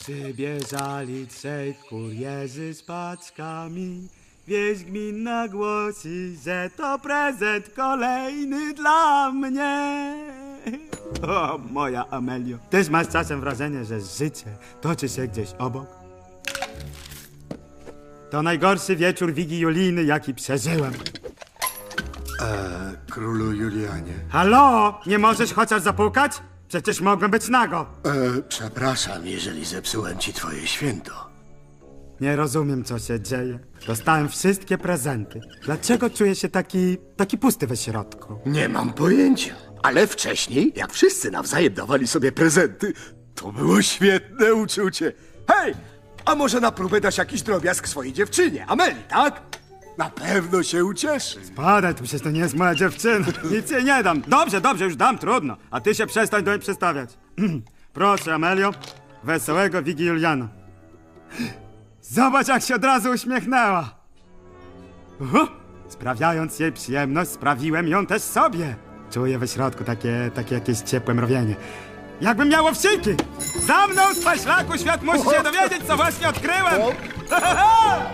Przybieżali trzej kurierzy z paczkami. Wieść gminna głosi, że to prezent kolejny dla mnie. O, moja Amelio. Też masz czasem wrażenie, że życie toczy się gdzieś obok? To najgorszy wieczór wigilijny, jaki przeżyłem. Królu Julianie. Halo? Nie możesz chociaż zapukać? Przecież mogłem być nago. E, przepraszam, jeżeli zepsułem ci twoje święto. Nie rozumiem, co się dzieje. Dostałem wszystkie prezenty. Dlaczego czuję się taki, taki pusty we środku? Nie mam pojęcia. Ale wcześniej, jak wszyscy nawzajem dawali sobie prezenty, to było świetne uczucie. Hej, a może na próbę dasz jakiś drobiazg swojej dziewczynie, Ameli, tak? Na pewno się ucieszy. Padaj tu, przecież to nie jest moja dziewczyna. Nic jej nie dam. Dobrze, dobrze, już dam, trudno. A ty się przestań do niej przestawiać. Proszę, Amelio, wesołego Wigiliana. Zobacz, jak się od razu uśmiechnęła. Uhu. Sprawiając jej przyjemność, sprawiłem ją też sobie. Czuję we środku takie, takie jakieś ciepłe mrowienie. Jakbym miało wsiki! Za mną, z paślaku, świat musi się dowiedzieć, co właśnie odkryłem!